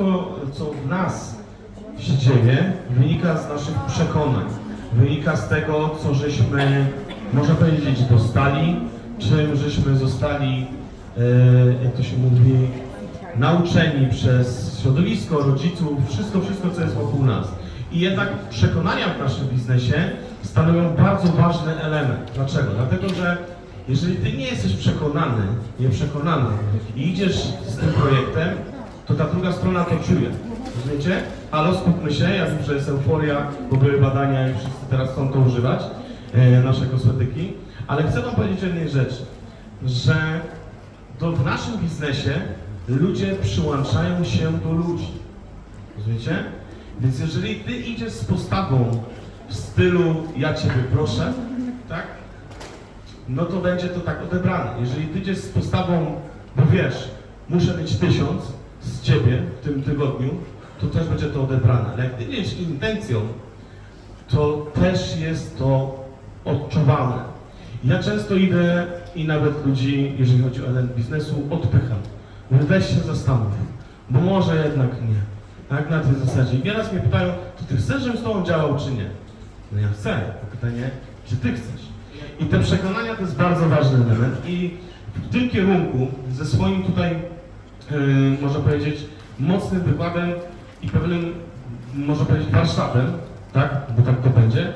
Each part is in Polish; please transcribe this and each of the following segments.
wszystko, co w nas się dzieje, wynika z naszych przekonań. Wynika z tego, co żeśmy, można powiedzieć, dostali, czym żeśmy zostali, e, jak to się mówi, nauczeni przez środowisko, rodziców, wszystko, wszystko, co jest wokół nas. I jednak przekonania w naszym biznesie stanowią bardzo ważny element. Dlaczego? Dlatego, że jeżeli ty nie jesteś przekonany, nie przekonany i idziesz z tym projektem, to ta druga strona to czuje. Rozumiecie? Ale skupmy się, ja wiem, że jest euforia, bo były badania i wszyscy teraz chcą to używać, e, nasze kosmetyki, ale chcę wam powiedzieć o jednej rzeczy, że to w naszym biznesie ludzie przyłączają się do ludzi. Rozumiecie? Więc jeżeli ty idziesz z postawą w stylu ja ciebie proszę, tak? No to będzie to tak odebrane. Jeżeli ty idziesz z postawą, bo wiesz, muszę mieć tysiąc z ciebie w tym tygodniu, to też będzie to odebrane. Ale jak ty idziesz intencją, to też jest to odczuwalne. Ja często idę i nawet ludzi, jeżeli chodzi o element biznesu, odpycham. Mówię, weź się zastanów, bo może jednak nie. Tak, na tej zasadzie. I nieraz mnie pytają, to ty chcesz, żebym z tobą działał, czy nie? No ja chcę. Pytanie, czy ty chcesz? I te przekonania to jest bardzo ważny element. I w tym kierunku, ze swoim tutaj, można powiedzieć, mocnym wykładem i pewnym, można powiedzieć, warsztatem, tak, bo tak to będzie,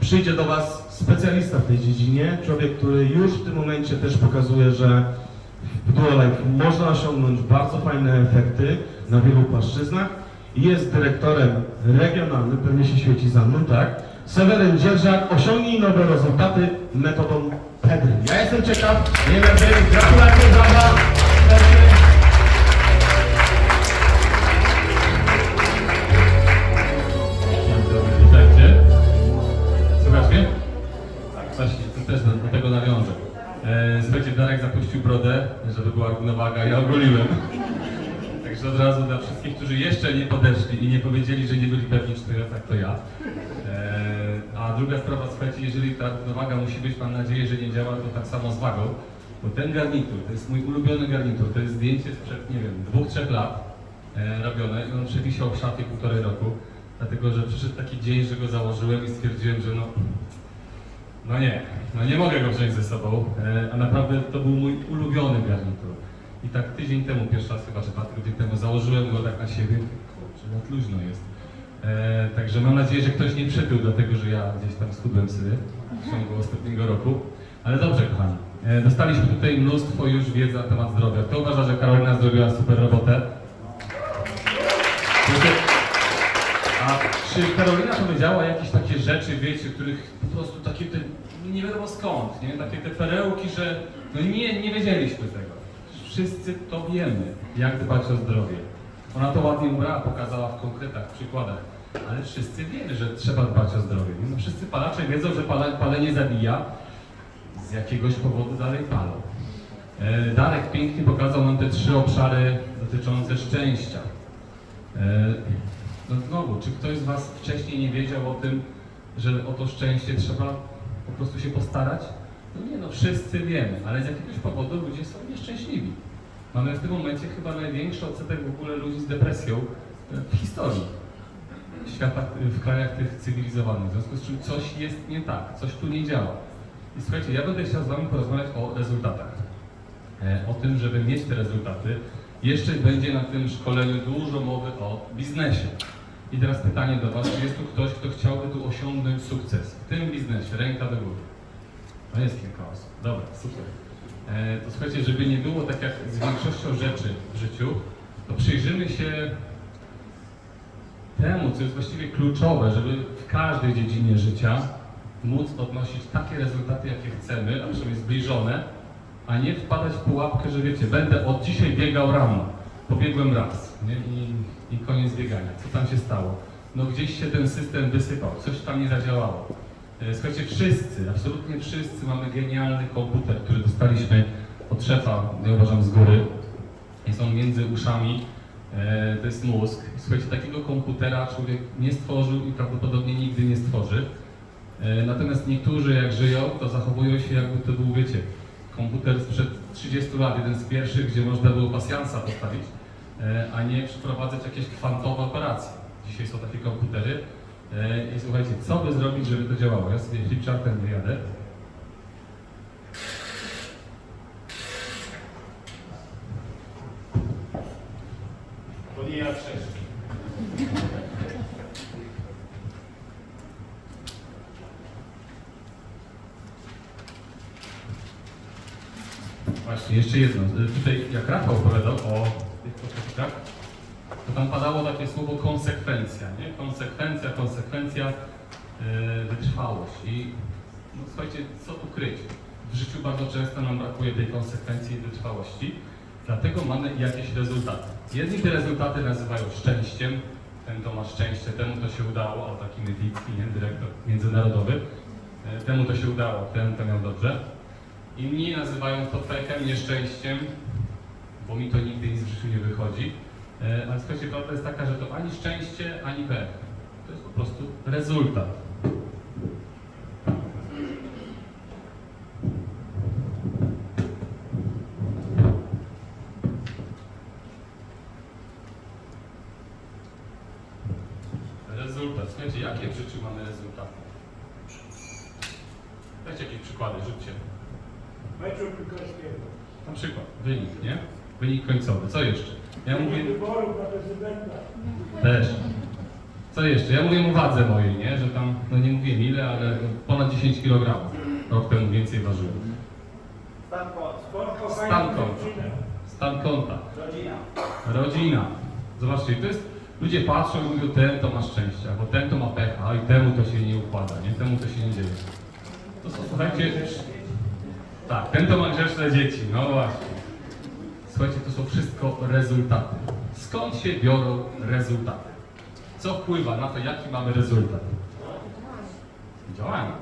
przyjdzie do Was specjalista w tej dziedzinie, człowiek, który już w tym momencie też pokazuje, że w Duolife można osiągnąć bardzo fajne efekty na wielu płaszczyznach jest dyrektorem regionalnym, pewnie się świeci za mną, tak? Seweryn Dzierżak, osiągnij nowe rezultaty metodą PEDRY. Ja jestem ciekaw, nie wiem, gratulacje, brawa! Dzień ja ogoliłem. Także od razu dla wszystkich, którzy jeszcze nie podeszli i nie powiedzieli, że nie byli pewni, czy to ja, tak to ja. E, a druga sprawa, słuchajcie, jeżeli ta równowaga musi być, mam nadzieję, że nie działa, to tak samo z wagą. Bo ten garnitur, to jest mój ulubiony garnitur, to jest zdjęcie sprzed, nie wiem, dwóch, trzech lat e, robione i on przewisiał w szafie półtorej roku. Dlatego, że przyszedł taki dzień, że go założyłem i stwierdziłem, że no, no nie, no nie mogę go wziąć ze sobą, e, a naprawdę to był mój ulubiony garnitur. I tak tydzień temu, pierwszy raz chyba, czy dwa tygodnie temu, założyłem go tak na siebie, kurczę, no luźno jest. E, także mam nadzieję, że ktoś nie przytył, dlatego że ja gdzieś tam schudłem sobie w ciągu ostatniego roku. Ale dobrze, kochani, e, dostaliśmy tutaj mnóstwo już wiedzy na temat zdrowia. Kto uważa, że Karolina zrobiła super robotę? A czy Karolina powiedziała jakieś takie rzeczy, wiecie, których po prostu takie te, nie wiadomo skąd, nie? Takie te perełki, że no nie, nie wiedzieliśmy tego. Wszyscy to wiemy, jak dbać o zdrowie. Ona to ładnie ubrała, pokazała w konkretach, w przykładach. Ale wszyscy wiemy, że trzeba dbać o zdrowie. No, wszyscy palacze wiedzą, że pale, palenie zabija. Z jakiegoś powodu dalej palą. E, Darek pięknie pokazał nam te trzy obszary dotyczące szczęścia. E, No znowu, czy ktoś z Was wcześniej nie wiedział o tym, że o to szczęście trzeba po prostu się postarać? No nie, no wszyscy wiemy, ale z jakiegoś powodu ludzie są nieszczęśliwi. Mamy w tym momencie chyba największy odsetek w ogóle ludzi z depresją e, w historii świata, w krajach tych cywilizowanych. W związku z czym coś jest nie tak, coś tu nie działa. I słuchajcie, ja będę chciał z Wami porozmawiać o rezultatach. E, O tym, żeby mieć te rezultaty. Jeszcze będzie na tym szkoleniu dużo mowy o biznesie. I teraz pytanie do Was, czy jest tu ktoś, kto chciałby tu osiągnąć sukces w tym biznesie? Ręka do góry. No jest kilka osób. Dobra, super. E, to słuchajcie, żeby nie było tak jak z większością rzeczy w życiu, to przyjrzymy się temu, co jest właściwie kluczowe, żeby w każdej dziedzinie życia móc odnosić takie rezultaty, jakie chcemy, a przynajmniej zbliżone, a nie wpadać w pułapkę, że wiecie, będę od dzisiaj biegał rano. Pobiegłem raz nie? I, i koniec biegania. Co tam się stało? No gdzieś się ten system wysypał, coś tam nie zadziałało. E, Słuchajcie, wszyscy, absolutnie wszyscy mamy genialny komputer, który dostaliśmy od szefa, ja uważam, z góry. Jest on między uszami, e, to jest mózg. Słuchajcie, takiego komputera człowiek nie stworzył i prawdopodobnie nigdy nie stworzy. E, Natomiast niektórzy jak żyją, to zachowują się jakby to był, wiecie, komputer sprzed 30 lat, jeden z pierwszych, gdzie można było pasjansa postawić a nie przeprowadzać jakieś kwantowe operacje. Dzisiaj są takie komputery i słuchajcie, co by zrobić, żeby to działało? Ja sobie flipchartem wyjadę. To nie ja. Właśnie, jeszcze jedno. Y, Tutaj jak Rafał opowiadał o tych początkach, to tam padało takie słowo konsekwencja, nie? Konsekwencja, konsekwencja, yy, wytrwałość. I no, słuchajcie, co tu kryć? W życiu bardzo często nam brakuje tej konsekwencji i wytrwałości, dlatego mamy jakieś rezultaty. Jedni te rezultaty nazywają szczęściem, ten to ma szczęście, temu to się udało, o taki Mydlicki, nie? dyrektor międzynarodowy, e, temu to się udało, ten to miał dobrze. Inni nazywają to pechem, nieszczęściem, bo mi to nigdy nic w życiu nie wychodzi. E, Ale słuchajcie, prawda jest taka, że to ani szczęście, ani pech. To jest po prostu rezultat. Rezultat. Słuchajcie, jakie w życiu mamy rezultaty? Dajcie jakieś przykłady, rzućcie. Meczu piłkarskiego. Na przykład wynik, nie? Wynik końcowy. Co jeszcze? Ja mówię Wyborów na prezydenta. też. Co jeszcze? Ja mówię o wadze mojej, nie? Że tam, no nie mówię ile, ale ponad 10 kg. Rok temu więcej ważyłem. Stan konta. Stan konta. Rodzina. Rodzina. Zobaczcie, to jest... Ludzie patrzą i mówią, ten to ma szczęście, albo ten to ma pecha, i temu to się nie układa, nie? Temu to się nie dzieje. To są, słuchajcie... Tak, ten to ma grzeczne dzieci, no właśnie. Słuchajcie, to są wszystko rezultaty. Skąd się biorą rezultaty? Co wpływa na to, jaki mamy rezultat? Działanie.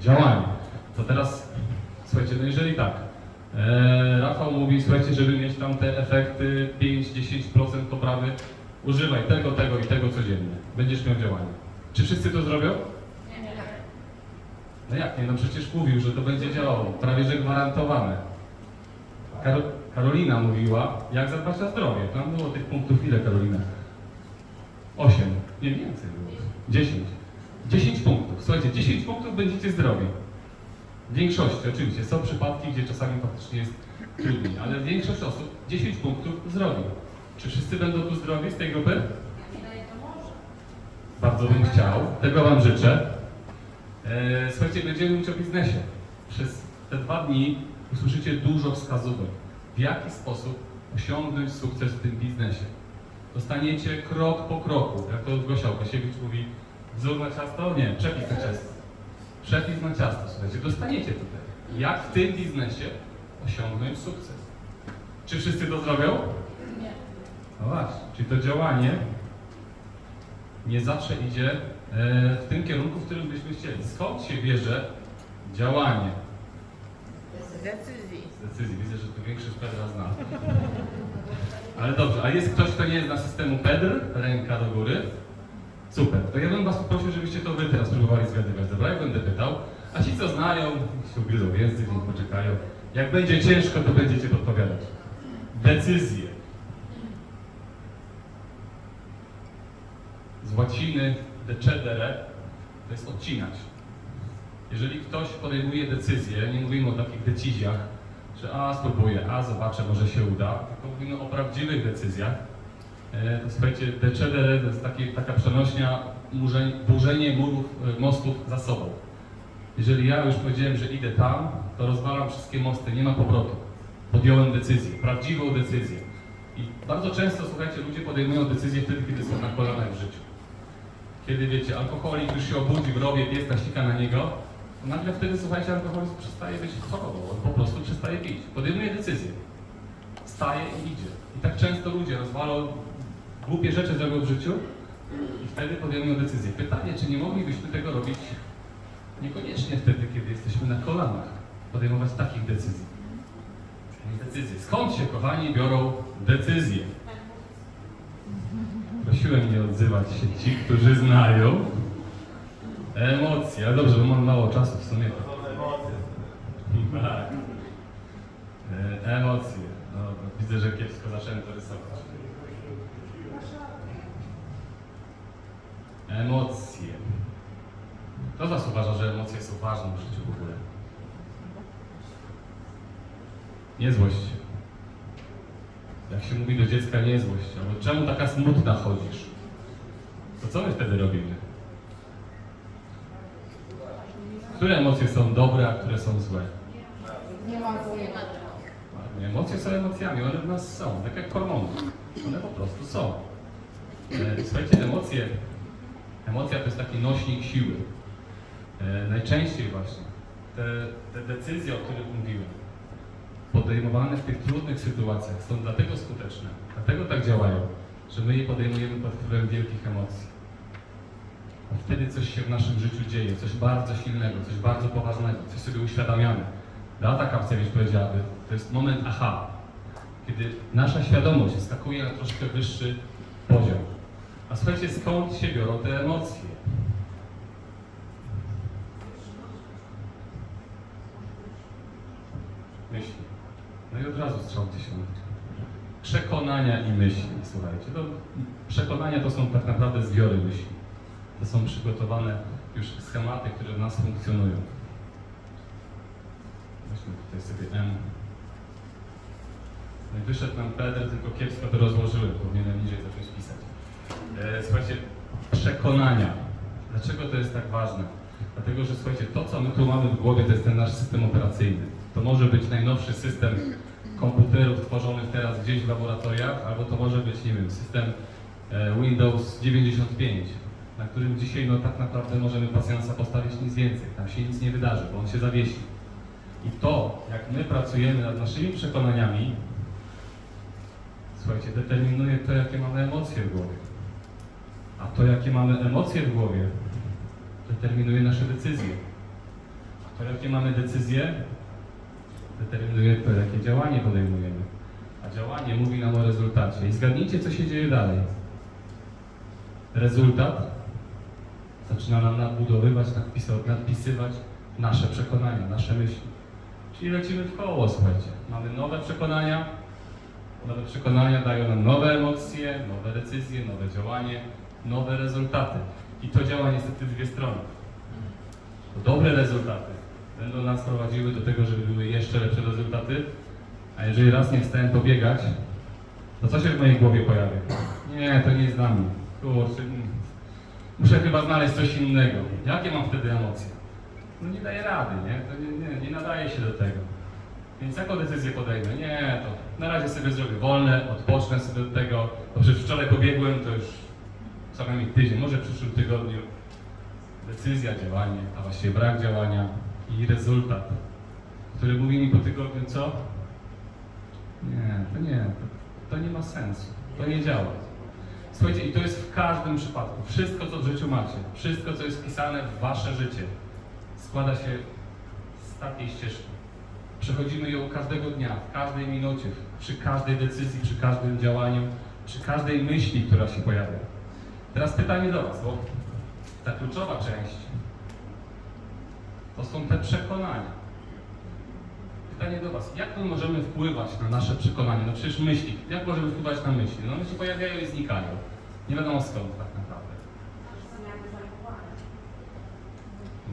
Działanie. To teraz, słuchajcie, no jeżeli tak, e, Rafał mówi, słuchajcie, żeby mieć tam te efekty 5-10% poprawy, używaj tego, tego i tego codziennie. Będziesz miał działanie. Czy wszyscy to zrobią? No jak nie? No przecież mówił, że to będzie działało. Prawie że gwarantowane. Karo Karolina mówiła, jak zadbać o zdrowie. Tam było tych punktów ile, Karolina? Osiem. Nie więcej było. Dziesięć. Dziesięć punktów. Słuchajcie, dziesięć punktów będziecie zdrowi. W większości oczywiście. Są przypadki, gdzie czasami faktycznie jest trudniej, ale większość osób 10 punktów zrobi. Czy wszyscy będą tu zdrowi z tej grupy? Bardzo bym chciał. Tego Wam życzę. E, słuchajcie, będziemy mówić o biznesie. Przez te dwa dni usłyszycie dużo wskazówek, w jaki sposób osiągnąć sukces w tym biznesie. Dostaniecie krok po kroku, jak to Gosia Łukasiewicz mówi, wzór na ciasto? Nie, przepis na ciasto. Przepis na ciasto, słuchajcie, dostaniecie tutaj. Jak w tym biznesie osiągnąć sukces. Czy wszyscy to zrobią? No właśnie, czyli to działanie nie zawsze idzie e, w tym kierunku, w którym byśmy chcieli. Skąd się bierze działanie? Z decyzji. Z decyzji. Widzę, że tu większość Pedra zna. Ale dobrze, a jest ktoś, kto nie zna systemu Pedr? Ręka do góry. Super. To ja bym was poprosił, żebyście to wy teraz próbowali zgadywać. Dobra, ja będę pytał. A ci, co znają, się ugryzą język, niech poczekają. Jak będzie ciężko, to będziecie podpowiadać. Decyzje. Z łaciny decedere to jest odcinać. Jeżeli ktoś podejmuje decyzję, nie mówimy o takich decyzjach, że a spróbuję, a zobaczę, może się uda, tylko mówimy o prawdziwych decyzjach. E, to słuchajcie, decedere to jest takie, taka przenośnia burzenie murów, e, mostów za sobą. Jeżeli ja już powiedziałem, że idę tam, to rozwalam wszystkie mosty, nie ma powrotu. Podjąłem decyzję, prawdziwą decyzję. I bardzo często, słuchajcie, ludzie podejmują decyzje wtedy, kiedy są na kolanach w życiu. Kiedy wiecie, alkoholik już się obudzi w rowie, pies nasika na niego, to nagle wtedy, słuchajcie, alkoholizm przestaje być chorobą, on po prostu przestaje pić. Podejmuje decyzję. Staje i idzie. I tak często ludzie rozwalą, głupie rzeczy zrobią w życiu i wtedy podejmują decyzję. Pytanie, czy nie moglibyśmy tego robić niekoniecznie wtedy, kiedy jesteśmy na kolanach, podejmować takich decyzji. Decyzje. Skąd się, kochani, biorą decyzje? Prosiłem nie odzywać się ci, którzy znają. Emocje, ale dobrze, bo mam mało czasu w sumie. Tak. Emocje. No, widzę, że kiepsko zacząłem to rysować. Emocje. Kto z Was uważa, że emocje są ważne w życiu w ogóle? Nie złość. Jak się mówi do dziecka nie złość, albo czemu taka smutna chodzisz? To co my wtedy robimy? Które emocje są dobre, a które są złe? Nie ma pojęcia. Nie, Emocje są emocjami, one w nas są, tak jak hormony. One po prostu są. E, Słuchajcie, emocje, emocja to jest taki nośnik siły. E, Najczęściej właśnie te, te decyzje, o których mówiłem, podejmowane w tych trudnych sytuacjach są dlatego skuteczne, dlatego tak działają, że my je podejmujemy pod wpływem wielkich emocji. A wtedy coś się w naszym życiu dzieje, coś bardzo silnego, coś bardzo poważnego, coś sobie uświadamiamy. Beata Kapcewicz powiedziałaby, to jest moment aha, kiedy nasza świadomość skakuje na troszkę wyższy poziom. A słuchajcie, skąd się biorą te emocje? Myśli. No i od razu strzał w dziesiątkę. Przekonania i myśli, słuchajcie. To, przekonania to są tak naprawdę zbiory myśli. To są przygotowane już schematy, które w nas funkcjonują. Weźmy tutaj sobie M. No i wyszedł nam tylko kiepsko to rozłożyłem, powinienem niżej zacząć pisać. E, słuchajcie, przekonania. Dlaczego to jest tak ważne? Dlatego, że słuchajcie, to co my tu mamy w głowie, to jest ten nasz system operacyjny. To może być najnowszy system komputerów tworzonych teraz gdzieś w laboratoriach, albo to może być, nie wiem, system e, Windows 95, na którym dzisiaj no tak naprawdę możemy pasjansa postawić nic więcej. Tam się nic nie wydarzy, bo on się zawiesi. I to, jak my pracujemy nad naszymi przekonaniami, słuchajcie, determinuje to, jakie mamy emocje w głowie. A to, jakie mamy emocje w głowie, determinuje nasze decyzje. To, jakie mamy decyzje, determinuje to, jakie działanie podejmujemy. A działanie mówi nam o rezultacie. I zgadnijcie, co się dzieje dalej. Rezultat zaczyna nam nadbudowywać, nadpisywać nasze przekonania, nasze myśli. Czyli lecimy w koło, słuchajcie. Mamy nowe przekonania, nowe przekonania dają nam nowe emocje, nowe decyzje, nowe działanie, nowe rezultaty. I to działa niestety dwie strony. Dobre rezultaty będą nas prowadziły do tego, żeby były jeszcze lepsze rezultaty, a jeżeli raz nie wstałem pobiegać, to co się w mojej głowie pojawia? Nie, to nie jest dla mnie. Kurczę, mm. muszę chyba znaleźć coś innego. Jakie mam wtedy emocje? No nie daję rady, nie? To nie, nie, nie nadaje się do tego. Więc jaką decyzję podejmę? Nie, to na razie sobie zrobię wolne, odpocznę sobie od tego. Bo przecież wczoraj pobiegłem, to już co najmniej tydzień, może w przyszłym tygodniu. Decyzja, działanie, a właściwie brak działania i rezultat, który mówi mi po tygodniu co? Nie, to nie, to, to nie ma sensu, to nie działa. Słuchajcie, i to jest w każdym przypadku. Wszystko, co w życiu macie, wszystko, co jest wpisane w wasze życie, składa się z takiej ścieżki. Przechodzimy ją każdego dnia, w każdej minucie, przy każdej decyzji, przy każdym działaniu, przy każdej myśli, która się pojawia. Teraz pytanie do Was, bo ta kluczowa część to są te przekonania. Pytanie do Was, jak my możemy wpływać na nasze przekonania? No przecież myśli, jak możemy wpływać na myśli? No się pojawiają i znikają. Nie wiadomo skąd tak naprawdę.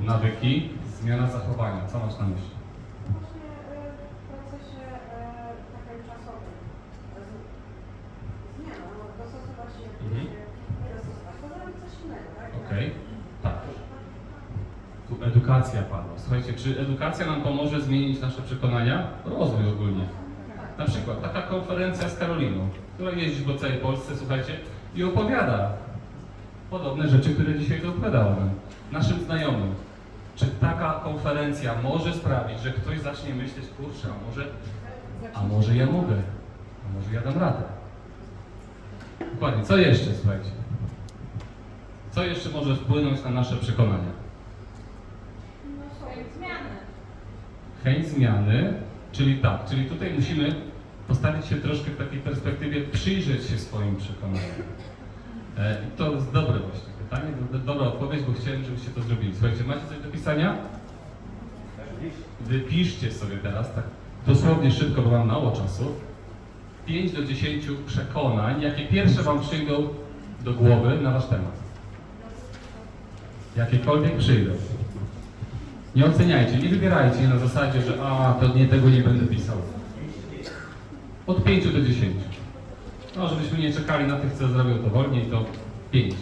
Nawyki, zmiana zachowania. Co masz na myśli? Właśnie e, w procesie e, takim czasowym. Z- Zmiana, no, dostosować się, Mhm. nie dostosować, to zrobić coś innego, tak? Okej, tak. Tu edukacja padła. Słuchajcie, czy edukacja nam pomoże zmienić nasze przekonania? Rozwój ogólnie. Na przykład taka konferencja z Karoliną, która jeździ po całej Polsce, słuchajcie, i opowiada podobne rzeczy, które dzisiaj tu opowiadała nam, naszym znajomym. Czy taka konferencja może sprawić, że ktoś zacznie myśleć, kurczę, a może, a może ja mogę, a może ja dam radę. Dokładnie, co jeszcze, słuchajcie? Co jeszcze może wpłynąć na nasze przekonania? No są zmiany. Chęć zmiany, czyli tak, czyli tutaj musimy postawić się troszkę w takiej perspektywie, przyjrzeć się swoim przekonaniom. E, I to jest dobre właśnie pytanie, do, do, dobra odpowiedź, bo chciałem, żebyście to zrobili. Słuchajcie, macie coś do pisania? Wypiszcie sobie teraz, tak dosłownie szybko, bo mam mało czasu. 5 do 10 przekonań, jakie pierwsze Wam przyjdą do głowy na Wasz temat. Jakiekolwiek przyjdą. Nie oceniajcie, nie wybierajcie na zasadzie, że a, to nie tego nie będę pisał. Od 5 do 10. No, żebyśmy nie czekali na tych, co zrobią to wolniej, to 5.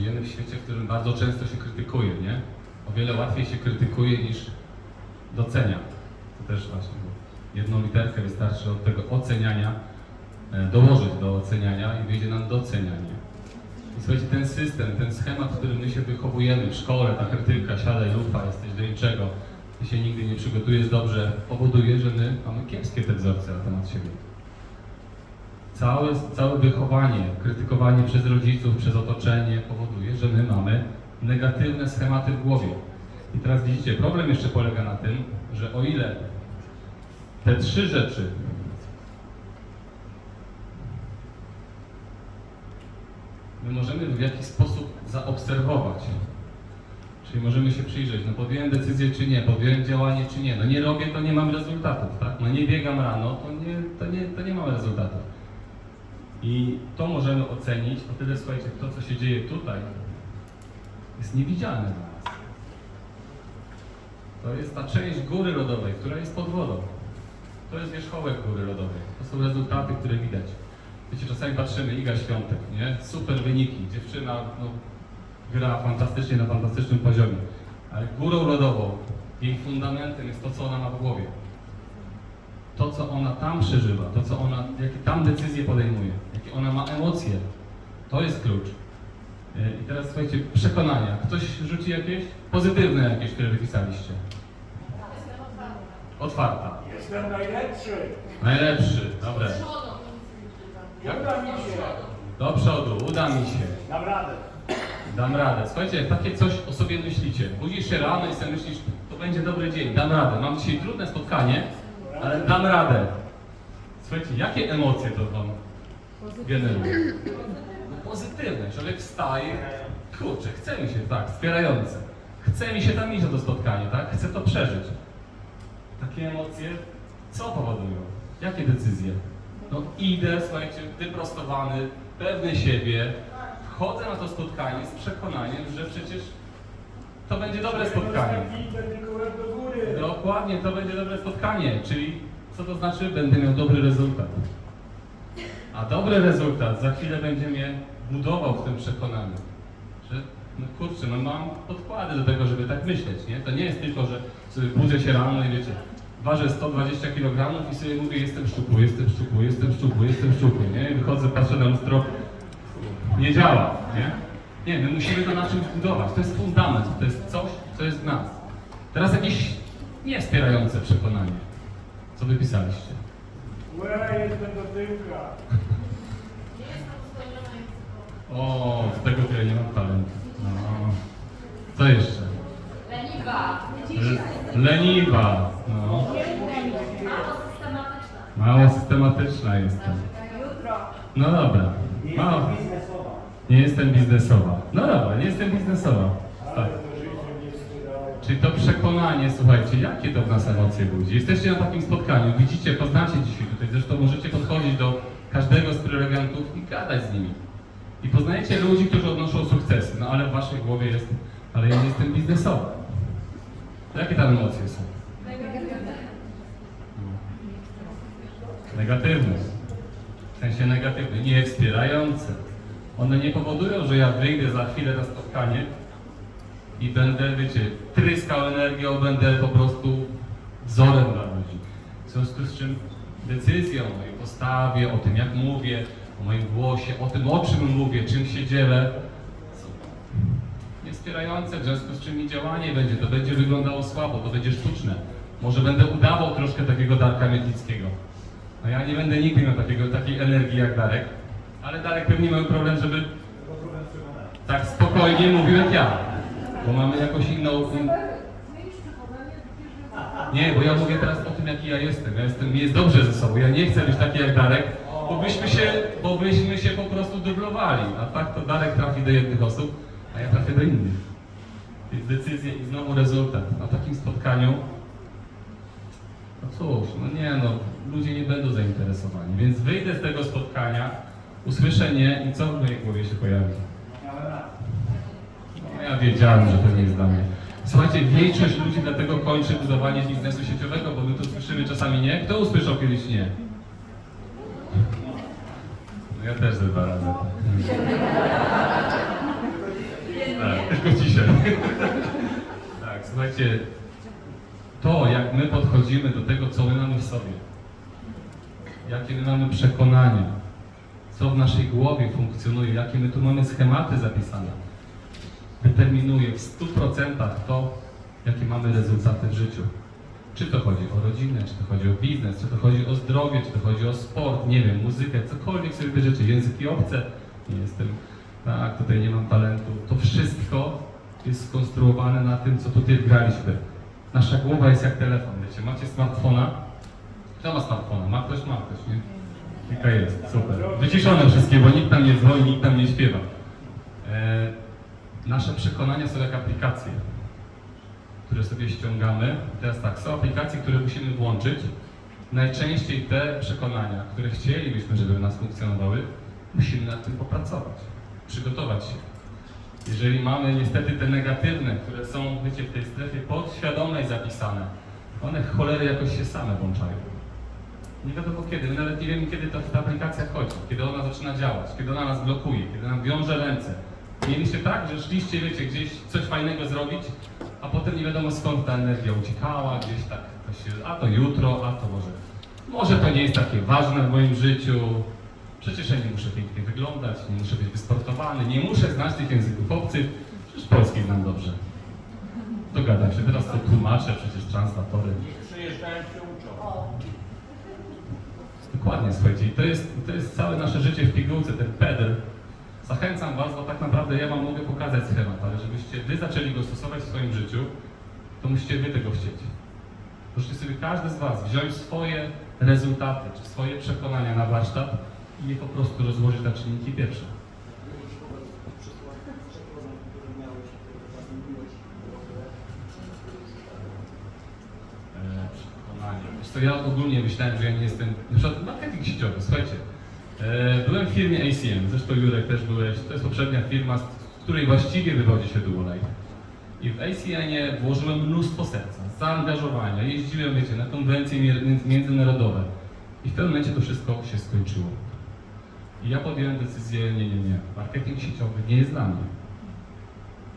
Żyjemy w świecie, w którym bardzo często się krytykuje, nie? O wiele łatwiej się krytykuje niż docenia. To też właśnie, bo jedną literkę wystarczy od tego oceniania e, dołożyć i wyjdzie nam docenianie. I słuchajcie, ten system, ten schemat, w którym my się wychowujemy w szkole, ta krytyka, siadaj lufa, jesteś do niczego, ty się nigdy nie przygotujesz dobrze, powoduje, że my mamy kiepskie te wzorce na temat siebie. Całe, całe wychowanie, krytykowanie przez rodziców, przez otoczenie powoduje, że my mamy negatywne schematy w głowie. I teraz widzicie, problem jeszcze polega na tym, że o ile te trzy rzeczy my możemy w jakiś sposób zaobserwować, Czyli możemy się przyjrzeć, no podjąłem decyzję czy nie, podjąłem działanie czy nie. No nie robię, to nie mam rezultatów, tak? No nie biegam rano, to nie, to nie, to nie mam rezultatów. I to możemy ocenić, o tyle słuchajcie, to co się dzieje tutaj jest niewidzialne dla nas. To jest ta część góry lodowej, która jest pod wodą. To jest wierzchołek góry lodowej. To są rezultaty, które widać. Wiecie, czasami patrzymy, Iga Świątek, nie? Super wyniki, dziewczyna no, gra fantastycznie na fantastycznym poziomie. Ale górą lodową, jej fundamentem jest to, co ona ma w głowie. To, co ona tam przeżywa, to, co ona, jakie tam decyzje podejmuje, jakie ona ma emocje. To jest klucz. Yy, I teraz słuchajcie, przekonania. Ktoś rzuci jakieś pozytywne jakieś, które wypisaliście. Otwarta. Jestem najlepszy. Najlepszy, dobre. Uda mi się. Do przodu, uda mi się. Dam radę. Dam radę. Słuchajcie, jak takie coś o sobie myślicie, budzisz się rano i sobie myślisz, to będzie dobry dzień, dam radę. Mam dzisiaj trudne spotkanie, ale dam radę. Słuchajcie, jakie emocje to wam generuje? No pozytywne. Człowiek wstaje, kurczę, chce mi się, tak, wspierające. Chce mi się tam iść na to spotkanie, tak? Chcę to przeżyć. Takie emocje co powodują? Jakie decyzje? No idę, słuchajcie, wyprostowany, pewny siebie, wchodzę na to spotkanie z przekonaniem, że przecież to będzie dobre spotkanie. Dokładnie, to będzie dobre spotkanie, czyli co to znaczy? Będę miał dobry rezultat. A dobry rezultat za chwilę będzie mnie budował w tym przekonaniu, że no kurczę, no mam podkłady do tego, żeby tak myśleć, nie? To nie jest tylko, że budzę się rano i wiecie, ważę 120 kg i sobie mówię, jestem szczupły, jestem szczupły, jestem szczupły, jestem szczupły, nie? I wychodzę, patrzę na lustro, nie działa, nie? Nie, my musimy to na czymś budować. To jest fundament, to jest coś, co jest w nas. Teraz jakieś niewspierające przekonanie. Co wypisaliście? Łe, jestem do tyłka. O, z tego tyle nie mam talentu. No. Co jeszcze? Leniwa. L- leniwa. No. Mało systematyczna jestem. Jutro. No dobra. Mało. Nie jestem biznesowa. No dobra, nie jestem biznesowa. Tak. Czyli to przekonanie, słuchajcie, jakie to w nas emocje budzi? Jesteście na takim spotkaniu, widzicie, poznacie dzisiaj tutaj, zresztą możecie podchodzić do każdego z prelegentów i gadać z nimi. I poznajecie ludzi, którzy odnoszą sukcesy, no ale w waszej głowie jest, ale ja nie jestem biznesowa. Jakie tam emocje są? Negatywne. W sensie negatywne, nie wspierające. One nie powodują, że ja wyjdę za chwilę na spotkanie i będę, wiecie, tryskał energią, będę po prostu wzorem dla ludzi. W związku z czym decyzja o mojej postawie, o tym jak mówię, o moim głosie, o tym o czym mówię, czym się dzielę, są niewspierające, w związku z czym i działanie będzie, to będzie wyglądało słabo, to będzie sztuczne. Może będę udawał troszkę takiego Darka Miedlickiego. No ja nie będę nigdy miał takiego, takiej energii jak Darek, ale Darek pewnie miał problem, żeby tak spokojnie mówił jak ja. Bo mamy jakąś inną... In... Nie, bo ja mówię teraz o tym, jaki ja jestem. Ja jestem, mi jest dobrze ze sobą. Ja nie chcę być taki jak Darek, bo byśmy się, bo byśmy się po prostu dublowali. A tak to Darek trafi do jednych osób, a ja trafię do innych. Więc decyzje i znowu rezultat. Na takim spotkaniu, no cóż, no nie no, ludzie nie będą zainteresowani. Więc wyjdę z tego spotkania, usłyszę nie i co w mojej głowie się pojawi? No ja wiedziałem, że to nie jest dla mnie. Słuchajcie, większość ludzi dlatego kończy budowanie biznesu sieciowego, bo my to słyszymy czasami nie. Kto usłyszał kiedyś nie? No ja też ze dwa razy. Tak, tylko dzisiaj. Tak, słuchajcie, to jak my podchodzimy do tego, co my mamy w sobie, jakie my mamy przekonania, co w naszej głowie funkcjonuje, jakie my tu mamy schematy zapisane, determinuje w 100% to, jakie mamy rezultaty w życiu. Czy to chodzi o rodzinę, czy to chodzi o biznes, czy to chodzi o zdrowie, czy to chodzi o sport, nie wiem, muzykę, cokolwiek sobie rzeczy, języki obce, nie jestem, tak, tutaj nie mam talentu. To wszystko jest skonstruowane na tym, co tutaj wgraliśmy. Nasza głowa jest jak telefon, wiecie, macie smartfona, kto ma smartfona? Ma ktoś, ma ktoś, nie? Kilka jest, super. Wyciszone wszystkie, bo nikt tam nie dzwoni, nikt tam nie śpiewa. E, nasze przekonania są jak aplikacje, które sobie ściągamy. Teraz tak, są aplikacje, które musimy włączyć. Najczęściej te przekonania, które chcielibyśmy, żeby w nas funkcjonowały, musimy nad tym popracować, przygotować się. Jeżeli mamy niestety te negatywne, które są, wiecie, w tej strefie podświadomej zapisane, one cholery jakoś się same włączają. Nie wiadomo kiedy, my nawet nie wiemy kiedy ta, ta aplikacja chodzi, kiedy ona zaczyna działać, kiedy ona nas blokuje, kiedy nam wiąże ręce. Mieliście tak, że szliście, wiecie, gdzieś coś fajnego zrobić, a potem nie wiadomo skąd ta energia uciekała, gdzieś tak, to się, a to jutro, a to może, może to nie jest takie ważne w moim życiu, przecież ja nie muszę pięknie wyglądać, nie muszę być wysportowany, nie muszę znać tych języków obcych, przecież polski znam dobrze. Dogadam się, teraz to tłumaczę, przecież translatory. Przyjeżdżają się uczą. Dokładnie, słuchajcie, i to jest, to jest całe nasze życie w pigułce, ten pedal. Zachęcam Was, bo tak naprawdę ja Wam mogę pokazać schemat, ale żebyście Wy zaczęli go stosować w swoim życiu, to musicie Wy tego chcieć. Możecie sobie każdy z Was wziąć swoje rezultaty, czy swoje przekonania na warsztat i je po prostu rozłożyć na czynniki pierwsze. E. Wiesz co, ja ogólnie myślałem, że ja nie jestem, na przykład marketing sieciowy, słuchajcie. E, byłem w firmie ACM, zresztą Jurek też byłeś, to jest poprzednia firma, z której właściwie wywodzi się Duolite. I w ACM-ie włożyłem mnóstwo serca, zaangażowania, jeździłem, wiecie, na konwencje międzynarodowe. I w pewnym momencie to wszystko się skończyło. I ja podjąłem decyzję, nie, nie, nie, marketing sieciowy nie jest dla mnie.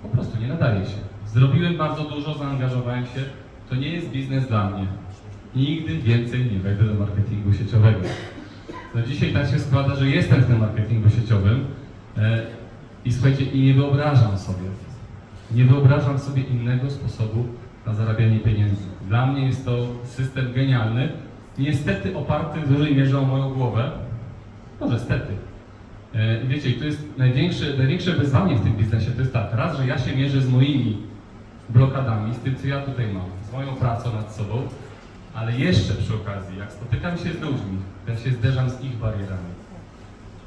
Po prostu nie nadaje się. Zrobiłem bardzo dużo, zaangażowałem się, to nie jest biznes dla mnie. Nigdy więcej nie wejdę do marketingu sieciowego. No dzisiaj tak się składa, że jestem w tym marketingu sieciowym e, i słuchajcie, i nie wyobrażam sobie, nie wyobrażam sobie innego sposobu na zarabianie pieniędzy. Dla mnie jest to system genialny, niestety oparty w dużej mierze o moją głowę, może stety. E, wiecie, i to jest największe, największe wyzwanie w tym biznesie, to jest tak, raz, że ja się mierzę z moimi blokadami, z tym, co ja tutaj mam, z moją pracą nad sobą, ale jeszcze przy okazji, jak spotykam się z ludźmi, to się zderzam z ich barierami.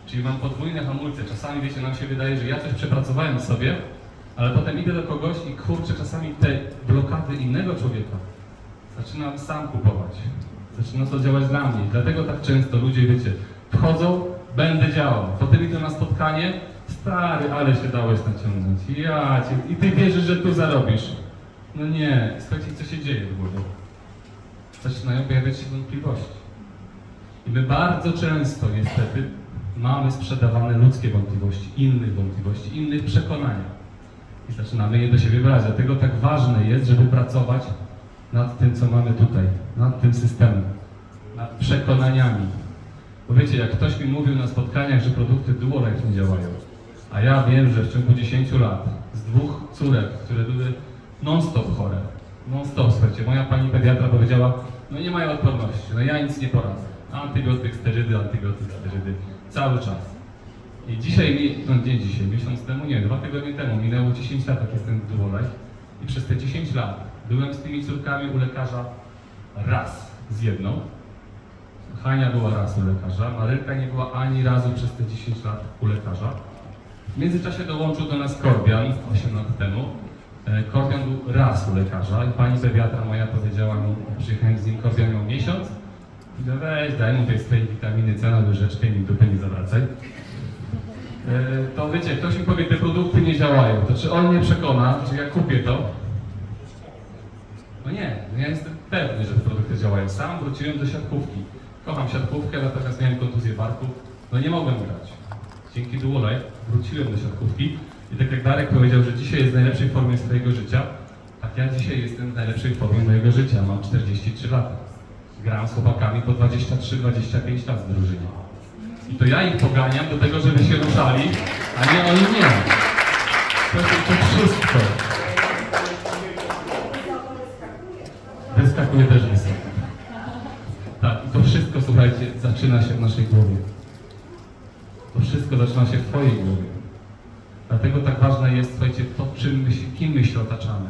Czyli mam podwójne hamulce. Czasami, wiecie, nam się wydaje, że ja coś przepracowałem sobie, ale potem idę do kogoś i kurczę, czasami te blokady innego człowieka zaczynam sam kupować. Zaczyna to działać dla mnie. Dlatego tak często ludzie, wiecie, wchodzą, będę działał. Potem idę na spotkanie, stary, ale się dałeś naciągnąć. Ja cię, i ty wierzysz, że tu zarobisz. No nie, słuchajcie, co się dzieje w głowie? Zaczynają pojawiać się wątpliwości. I my bardzo często niestety mamy sprzedawane ludzkie wątpliwości, innych wątpliwości, innych przekonania. I zaczynamy je do siebie brać. Dlatego tak ważne jest, żeby pracować nad tym, co mamy tutaj, nad tym systemem, nad przekonaniami. Bo wiecie, jak ktoś mi mówił na spotkaniach, że produkty Duolife nie działają, a ja wiem, że w ciągu 10 lat z dwóch córek, które były non-stop chore, non stop, słuchajcie, moja pani pediatra powiedziała, no nie mają odporności, no ja nic nie poradzę. Antybiotyk, sterydy, antybiotyk, sterydy, cały czas. I dzisiaj, no nie dzisiaj, miesiąc temu, nie, dwa tygodnie temu, minęło 10 lat, jak jestem w i przez te 10 lat byłem z tymi córkami u lekarza raz z jedną, Hania była raz u lekarza, Marylka nie była ani razu przez te 10 lat u lekarza. W międzyczasie dołączył do nas Korbian 8 lat temu. E, Korbian był raz u lekarza i pani pediatra moja powiedziała mi, przyjechałem z nim, Korbian miał miesiąc. I no weź, daj mu tej swojej witaminy C na łyżeczkę i mi dupy nie zawracaj. E, To wiecie, ktoś mi powie, te produkty nie działają. To czy on mnie przekona, czy ja kupię to? No nie, no ja jestem pewny, że te produkty działają. Sam wróciłem do siatkówki. Kocham siatkówkę, natomiast miałem kontuzję barku. No nie mogłem grać. Dzięki Duolaj wróciłem do siatkówki i tak jak Darek powiedział, że dzisiaj jest w najlepszej formie swojego życia, tak ja dzisiaj jestem w najlepszej formie mojego życia. Mam 43 lata. Gram z chłopakami po 23-25 lat w drużynie. I to ja ich poganiam do tego, żeby się ruszali, a nie oni nie. To, to, to wszystko. Wyskakuje też wszystko, słuchajcie, zaczyna się w naszej głowie. To wszystko zaczyna się w Twojej głowie. Dlatego tak ważne jest, słuchajcie, to, czym my się, kim my się otaczamy.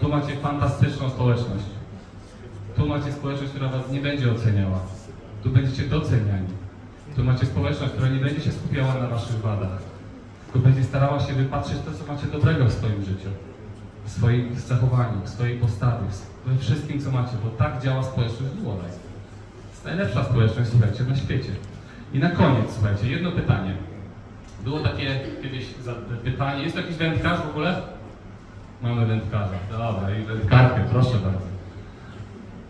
Tu macie fantastyczną społeczność. Tu macie społeczność, która Was nie będzie oceniała. Tu będziecie doceniani. Tu macie społeczność, która nie będzie się skupiała na Waszych wadach. Tylko będzie starała się wypatrzeć to, co macie dobrego w swoim życiu. W swoim zachowaniu, w swojej postawie, we wszystkim, co macie, bo tak działa społeczność. To jest najlepsza społeczność, słuchajcie, na świecie. I na koniec, słuchajcie, jedno pytanie. Było takie kiedyś pytanie, jest jakiś wędkarz w ogóle? Mamy wędkarza, dobra, i wędkarkę, proszę bardzo.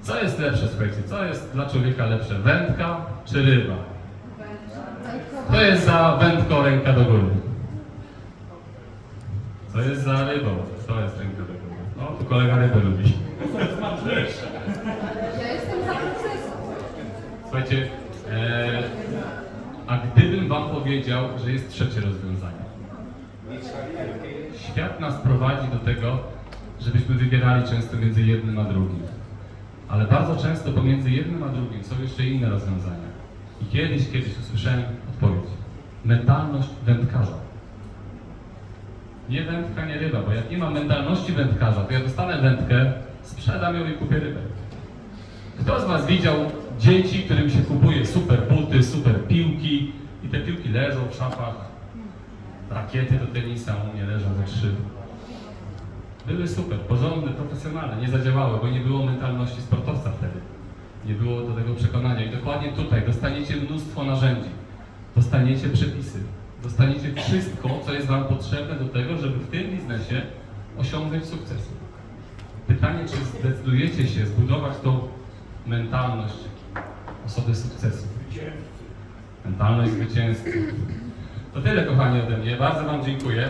Co jest lepsze, słuchajcie, co jest dla człowieka lepsze, wędka czy ryba? To jest za wędką ręka do góry. Co jest za rybą? To jest ręka do góry. No, tu kolega rybę lubi. Ja jestem za procesem. Słuchajcie, e, a gdybym wam powiedział, że jest trzecie rozwiązanie? Świat nas prowadzi do tego, żebyśmy wybierali często między jednym a drugim. Ale bardzo często pomiędzy jednym a drugim są jeszcze inne rozwiązania. I kiedyś, kiedyś usłyszałem odpowiedź. Mentalność wędkarza. Nie wędka, nie ryba, bo jak nie mam mentalności wędkarza, to ja dostanę wędkę, sprzedam ją i kupię rybę. Kto z Was widział dzieci, którym się kupuje super buty, super piłki i te piłki leżą w szafach, rakiety do tenisa u mnie leżą ze trzy. Były super, porządne, profesjonalne, nie zadziałały, bo nie było mentalności sportowca wtedy. Nie było do tego przekonania. I dokładnie tutaj dostaniecie mnóstwo narzędzi, dostaniecie przepisy, dostaniecie wszystko, co jest Wam potrzebne do tego, żeby w tym biznesie osiągnąć sukces. Pytanie, czy zdecydujecie się zbudować tą mentalność osoby sukcesu. Mentalność zwycięzcy. To tyle, kochani, ode mnie. Bardzo Wam dziękuję.